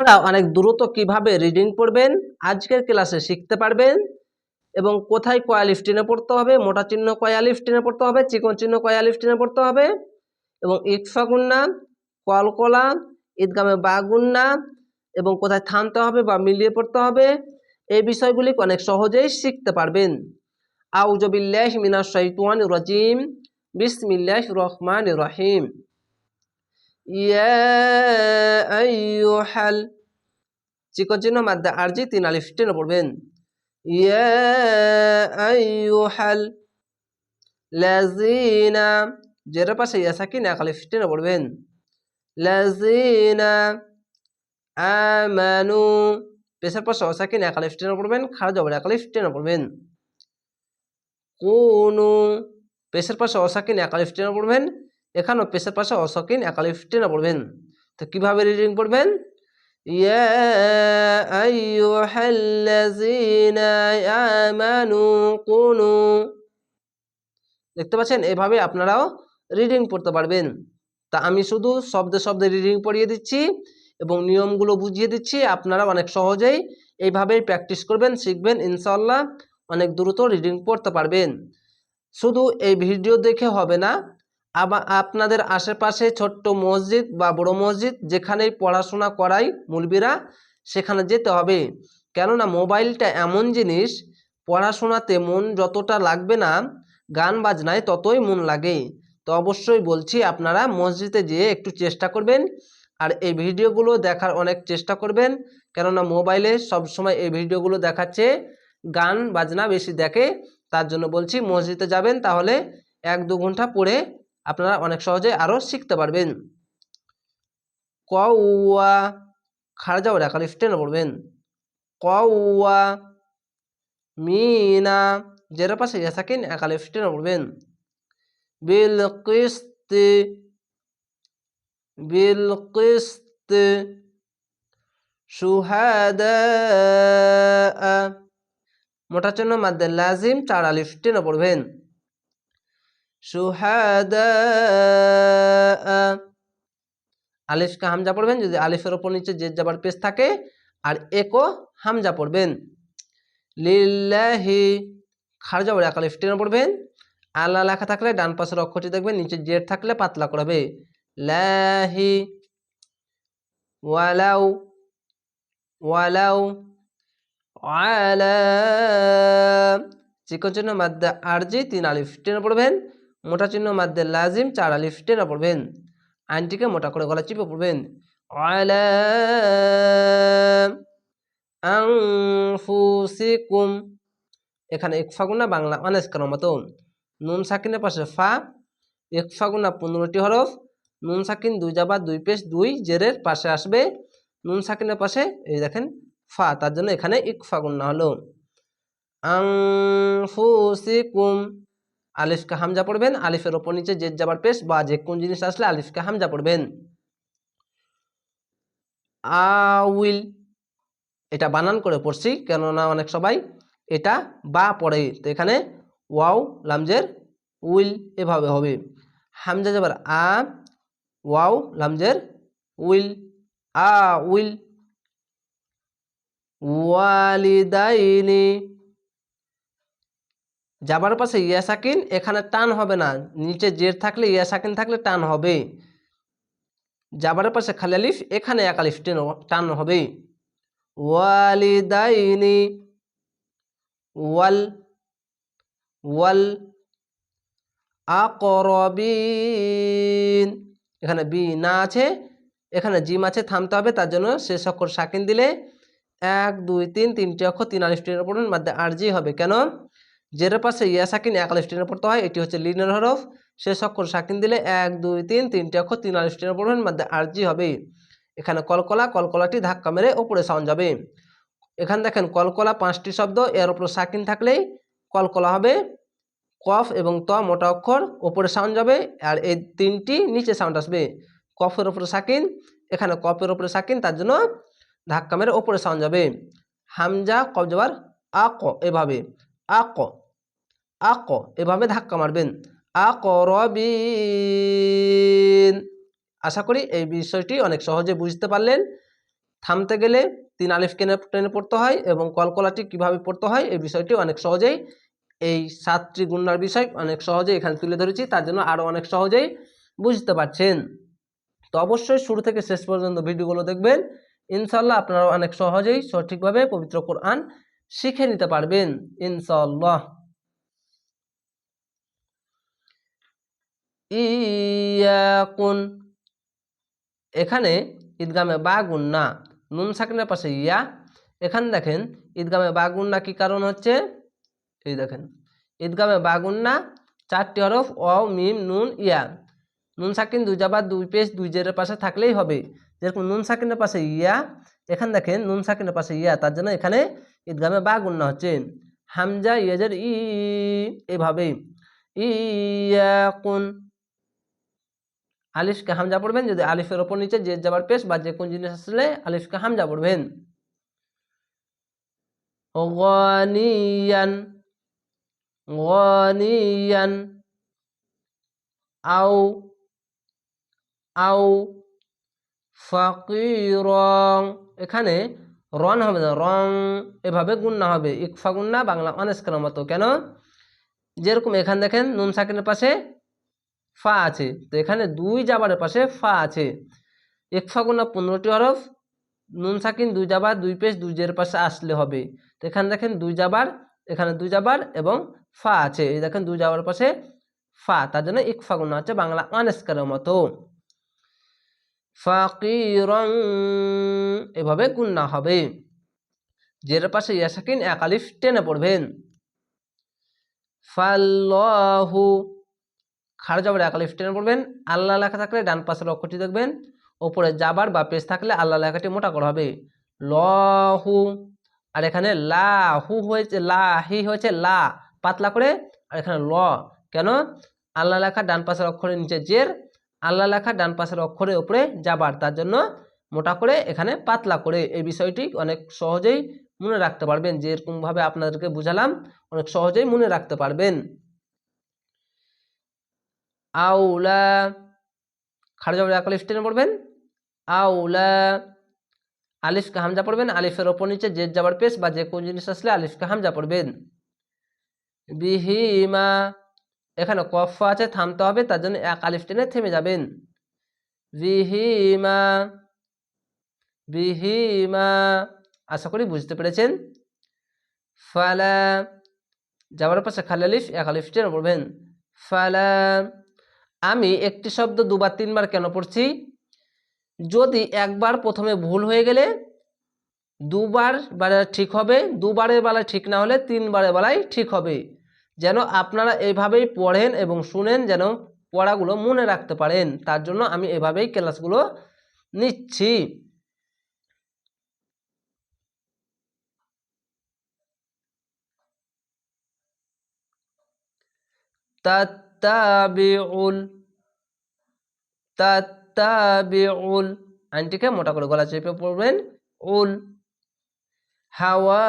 আপনারা অনেক দ্রুত কীভাবে রিডিং পড়বেন, আজকের ক্লাসে শিখতে পারবেন এবং কোথায় কয়ালিফ টেনে পড়তে হবে, মোটা চিহ্ন কয়ালিফ টেনে পড়তে হবে, চিকন চিহ্ন কয়ালিফ টেনে পড়তে হবে এবং ইকফা গুন্না কলকলা ঈদগামে বা গুন্না এবং কোথায় থামতে হবে বা মিলিয়ে পড়তে হবে, এই বিষয়গুলি অনেক সহজেই শিখতে পারবেন। আউজবিল্লাহ মিনাশ শাইতানির রাজিম, বিসমিল্লাহির রহমানির রহিম। ইয়া আইয়ুহাল। চিকন চিহ্ন মাদ্দা আরজি তিন আলিফ, টেনে পড়বেন। ইয়া আইয়ুহাল লাযিনা জের পাশে ইয়া সাকিন, এক আলিফ, টেনে পড়বেন। লাযিনা আমানু পেশের পাশে অসাকিন এক আলিফ, টেনে পড়বেন। খারাজ জবর এক আলিফ, টেনে পড়বেন। কুনু পেশের পাশে অসাকিন এক আলিফ, টেনে পড়বেন। এখানেও পেশের পাশে অসাকিন এক আলিফ টেনে পড়বেন। তো কীভাবে রিডিং পড়বেন? দেখতে পাচ্ছেন? এভাবে আপনারাও রিডিং পড়তে পারবেন। তা আমি শুধু শব্দে শব্দে রিডিং পড়িয়ে দিচ্ছি এবং নিয়মগুলো বুঝিয়ে দিচ্ছি। আপনারা অনেক সহজেই এইভাবেই প্র্যাকটিস করবেন, শিখবেন। ইনশাল্লাহ অনেক দ্রুত রিডিং পড়তে পারবেন। শুধু এই ভিডিও দেখে হবে না আপনাদের আশেপাশে ছোট্ট মসজিদ বা বড় মসজিদ যেখানেই পড়াশোনা করাই মুলবিরা সেখানে যেতে হবে। কেননা মোবাইলটা এমন জিনিস, পড়াশোনাতে মন যতটা লাগবে না, গান বাজনায় ততই মন লাগে। তো অবশ্যই বলছি, আপনারা মসজিদে যেয়ে একটু চেষ্টা করবেন আর এই ভিডিওগুলো দেখার অনেক চেষ্টা করবেন। কেননা মোবাইলে সবসময় এই ভিডিওগুলো দেখাচ্ছে, গান বাজনা বেশি দেখে। তার জন্য বলছি, মসজিদে যাবেন তাহলে এক দু ঘণ্টা পড়ে আপনারা অনেক সহজে আরও শিখতে পারবেন। কউয়া খাড়া যাওয়ার একালিফ টেনে পড়বেন। কউয়া মিনা জের পাশে ইয়াসাকিন একালিফ টেনে পড়বেন। বিল কিস্তি বিল কিস্তি, সুহাদা মোটার জন্য মাদ্দে লাজিম চার আলিফ টেনে পড়বেন। সুহাদা আলিফকে হামজা পড়বেন, যদি আলিফের ওপর নিচে যে যাবার পেশ থাকে, আর একও হামজা পড়বেন। লিল্লাহি খারজা বলে এক আলিফ টেনে পড়বেন। আল্লাহ লেখা থাকলে ডান পাশের অক্ষরটি দেখবেন, নিচে জেড থাকলে পাতলা করাবে। লাহি, ওয়ালাউ ওয়ালাউ, আলা, চিকন চিহ্ন মাদ্দে আরজি তিন আলিফ টেনে পড়বেন। মোটা চিহ্ন মাদ্দে লাজিম চার আলিফ টেনে পড়বেন। আইনটিকে মোটা করে গলা চিপে পড়বেন। আনফুসিকুম এখানে ইকফাগুনা বাংলা অনেস্কার মতো নুন সাকিনের পাশে ফা, ইকফাগুনা পনেরোটি হরফ। নুন সাকিন দুই যাবা দুই পেশ, দুই জেরের পাশে আসবে। নুন সাকিনের পাশে এই দেখেন ফা, তার জন্য এখানে ইকফাগুন্না হলো আংফুসিকুম। আলিফকে হামজা পড়বেন, আলিফের ওপর নিচে যে যাবার পেশ বা যে কোন জিনিস আসলে আলিফকে হামজা পড়বেন। আউইল এটা বানান করে পড়ছি, কেননা অনেক সবাই এটা বা পড়ে। তো এখানে ওয়াও লামজের উইল এভাবে হবে। হামজা যাবার আ, ওয়াও লামজের উইল, আ উইল। ওয়ালিদাইনি যাবার পাশে ইয়া সাকিন এখানে টান হবে না। নিচে জের থাকলে ইয়া সাকিন থাকলে টান হবে। যাবার পাশে খালি এখানে এক আলিফ টান হবে। ওয়ালিদাইনি ওয়াল ওয়াল আকরবিন। এখানে বি না আছে, এখানে জিম আছে, থামতে হবে, তার জন্য শেষ অক্ষর সাকিন দিলে এক, দুই, তিন, তিনটি অক্ষর তিন আলিফ টেনে পড়বেন মাধ্যমে আর জি হবে। কেন? জের পাশে ইয়া সাকিন এক আলিফ টেনে পড়তে হয়, এটি হচ্ছে লিনের হরফ। শেষ অক্ষর সাকিন দিলে এক, দুই, তিন, তিনটি অক্ষর তিন আলিফ টেনে পড়বেন মধ্যে আরজি হবে। এখানে কলকলা, কলকলাটি ধাক্কা মেরে ওপরে সাউন্ড যাবে। এখানে দেখেন কলকলা পাঁচটি শব্দ, এর ওপর সাকিন থাকলেই কলকলা হবে। কফ এবং ত মোটা অক্ষর ওপরে সাউন্ড যাবে আর এই তিনটি নিচে সাউন্ড আসবে। কফের ওপরে সাকিন, এখানে কফের ওপরে সাকিন, তার জন্য ধাক্কা মেরে ওপরে সাউন্ড যাবে। হামজা কব যাবার ক, এভাবে। আক আক, এভাবে ধাক্কা মারবেন। আক রবিন আশা করি এই বিষয়টি অনেক সহজে বুঝতে পারলেন। থামতে গেলে তিন আলিফ কেনে টেনে পড়তে হয় এবং কলকলাটি কীভাবে পড়তে হয় এই বিষয়টি অনেক সহজেই, এই সাতটি গুণার বিষয় অনেক সহজেই এখানে তুলে ধরেছি, তার জন্য আরও অনেক সহজেই বুঝতে পারছেন। তো অবশ্যই শুরু থেকে শেষ পর্যন্ত ভিডিওগুলো দেখবেন। ইনশাল্লাহ আপনারা অনেক সহজেই সঠিকভাবে পবিত্র কোরআন শিখে নিতে পারবেন। ইনশাল্লাহ ইয়াকুন। এখানে ঈদগামে বা গুন্না নুন সাকিনের পাশে ইয়া। এখানে দেখেন, ঈদগামে বা গুন্না কি কারণ হচ্ছে? এই দেখেন, ঈদগামে বা গুন্না চারটি হরফ, অ, মিম, নুন, ইয়া। নুন সাকিন দুই জাবার দুই পেশ, দুই জেরের পাশে থাকলেই হবে। যেরকম নুন সাকিনের পাশে ইয়া, এখানে দেখেন, নুন সাকিনের পাশে ইয়া, তার জন্য এখানে ঈদগামে বা গুন্না হচ্ছে। হামজা, ইয়াজের ই এভাবে ইয়াকুন। আলিফকে হামজা পড়বেন যদি আলিফের ওপর নিচে যে যাবার পেশ বা যে কোন জিনিস আসলে আলিফকে হামজা পড়বেন। আও আও, ফাকিরং, এখানে রন হবে না, রং এভাবে গুন্না হবে। ইকফা গুন্না বাংলা অনেস্কের মতো কেন? যেরকম এখানে দেখেন নুন সাকিনের পাশে ফা আছে। তো এখানে দুই জাবারের পাশে ফা আছে। ইকফা গুন্না পনেরোটি হরফ, নুন সাকিন দুই জাবার দুই পেশ দুই জের পাশে আসলে হবে। তো এখানে দেখেন দুই জাবার এখানে দুই জাবার এবং ফা আছে। এই দেখেন দুই জাবার পাশে ফা, তার জন্য ইকফা গুন্না হচ্ছে বাংলা অনেস্কারের মতো। ফাকিরং এভাবে গুন্না হবে। জের পাশে ইয়াসাকিন এক আলিফ টেনে পড়বেন। ফাল্লাহু খাড় যাবার এক আলিফ টেনে পড়বেন আল্লাহ লেখা থাকলে ডান পাশের অক্ষরটি দেখবেন, ওপরে যাবার বা পেজ থাকলে আল্লাহ লেখাটি মোটা করা হবে। লহু, আর এখানে লা হু হয়েছে লা হি হয়েছে, লা, পাতলা করে, আর এখানে ল, কেন? আল্লাহ লেখা ডান পাশের অক্ষরের নিচে জের আল্লাহ লেখা ডান পাশের অক্ষরের উপরে যাবার তার জন্য মোটা করে এখানে পাতলা করে, এই বিষয়টি অনেক সহজেই মনে রাখতে পারবেন, যেরকমভাবে আপনাদেরকে বুঝালাম, অনেক সহজেই মনে রাখতে পারবেন। আউলা যাবে এক আলিফ পড়বেন। আউলা আলিফকে হামজা পড়বেন। আলিফের ওপর নিচে যে যাবার পেশ বা যে কোন জিনিস আসলে আলিফকে হামজা পড়বেন। বিহিমা, এখানে কফ আছে, থামতে হবে, তার জন্য এক আলিফ টেনে থেমে যাবেন। বিহিমা বিহিমা, আশা করি বুঝতে পেরেছেন। ফালা, যাবার পাশে খালি আলিফ, এক আলিফ টেনে পড়বেন। ফালা আমি একটি শব্দ দুবার, তিনবার কেন পড়ছি? যদি একবার প্রথমে ভুল হয়ে গেলে দুবার বেলায় ঠিক হবে, দুবারের বেলায় ঠিক না হলে তিনবারের বেলায় ঠিক হবে। যেন আপনারা এভাবেই পড়েন এবং শুনেন, যেন পড়াগুলো মনে রাখতে পারেন। তার জন্য আমি এভাবেই ক্লাসগুলো নিচ্ছি। তাত্তাবিউল তাত্তাবিউল। আইনটিকে মোটা করে গলা চেপে পড়বেন। উল, হাওয়া,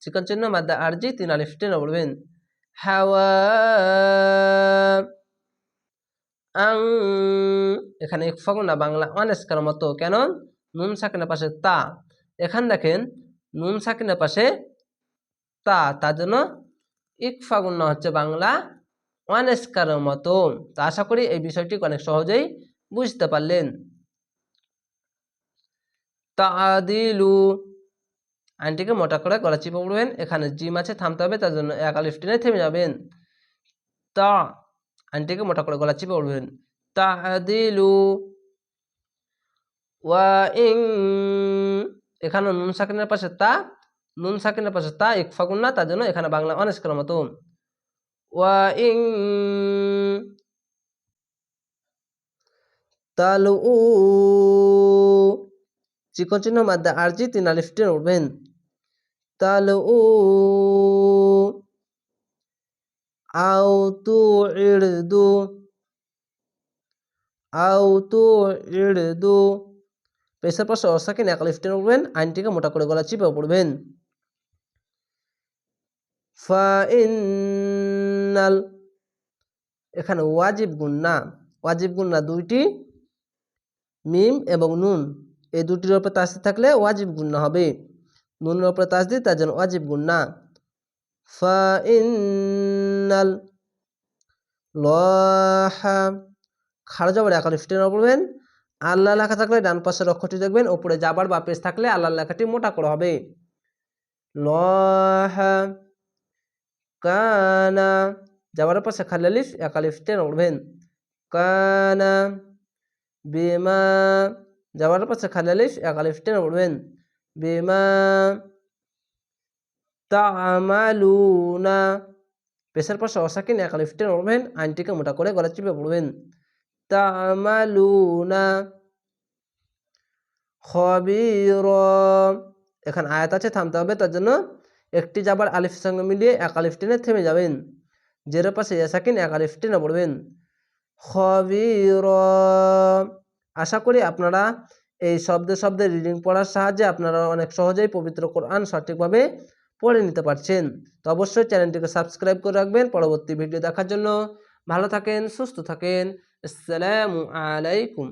চিকন চিহ্ন, মাদ্দা, আরজি, তিন আলিফ, টেনে পড়বেন। হাওয়া, আং, এখানে ইকফাগু না, বাংলা অনেস্কার মতো। কেন? নুন সাকিনের পাশে তা। এখান দেখেন, নুন সাকিনের পাশে তা। তার জন্য ইকফাগুন্না হচ্ছে বাংলা অনেস্কারের মতো। তো আশা করি এই বিষয়টি অনেক সহজেই বুঝতে পারলেন। তাদিলু আইনটিকে মোটা করে গলা চিপে পড়বেন। এখানে জিম আছে, থামতে হবে, তার জন্য এক আলিফ টেনে থেমে যাবেন। তা, আইনটিকে মোটা করে গলা চিপে পড়বেন। তাদিলু ওয়া ইং এখানে নুন সাকিনের পাশে তা, নুন সাকিনের পাশে তা এক ফাগুন না তার জন্য এখানে বাংলা অনেস্কের মতো। ইং তালু চিকন চিহ্ন মাদ্দা আরজি তিন আলিফ টেনে উঠবেন। তালু আও তু ইড়দু আও তু ইড়দু পেশার পাশে অসাকিন এক আলিফ টেনে উঠবেন আইনটিকে মোটা করে গলা চিপে পড়বেন। ফাইনাল এখানে ওয়াজিব গুন্না ওয়াজিব গুন্না দুইটি। মিম এবং নুন। এই দুটির ওপরে তাসদি থাকলে ওয়াজিব গুন্না হবে। নুনের ওপরে তাসদি তার জন্য ওয়াজিব গুন্না ফা ইন্নাল লহা। খাড়া যাবার একালিফ টেনে পড়বেন। আল্লাহ লেখা থাকলে ডান পাশের অক্ষরটি দেখবেন। ওপরে যাবার বা পেজ থাকলে আল্লাহ লেখাটি মোটা করা হবে। লহা কানা যাবার পাশে খালি আলিফ একালিফ টেনে পড়বেন কানা বিমা, যাওয়ার পাশে খালি আলিফ এক আলিফ টেনে পড়বেন বিমা তামালুনা, পেশার পাশে অসাকিন এক আলিফ টেনে পড়বেন আইনটিকে মোটা করে গলা চিপে পড়বেন। তামালুনা খবির, এখানে আয়াত আছে, থামতে হবে, তার জন্য একটি যাবার আলিফের সঙ্গে মিলিয়ে এক আলিফ টেনে থেমে যাবেন। জেরো পাশে ইয়াসাকিন এক আলিফ টেনে পড়বেন খবির আশা করি আপনারা এই শব্দে শব্দে রিডিং পড়ার সাহায্যে আপনারা অনেক সহজেই পবিত্র কোরআন সঠিকভাবে পড়ে নিতে পারছেন তো অবশ্যই চ্যানেলটিকে সাবস্ক্রাইব করে রাখবেন পরবর্তী ভিডিও দেখার জন্য ভালো থাকেন সুস্থ থাকেন আসসালামু আলাইকুম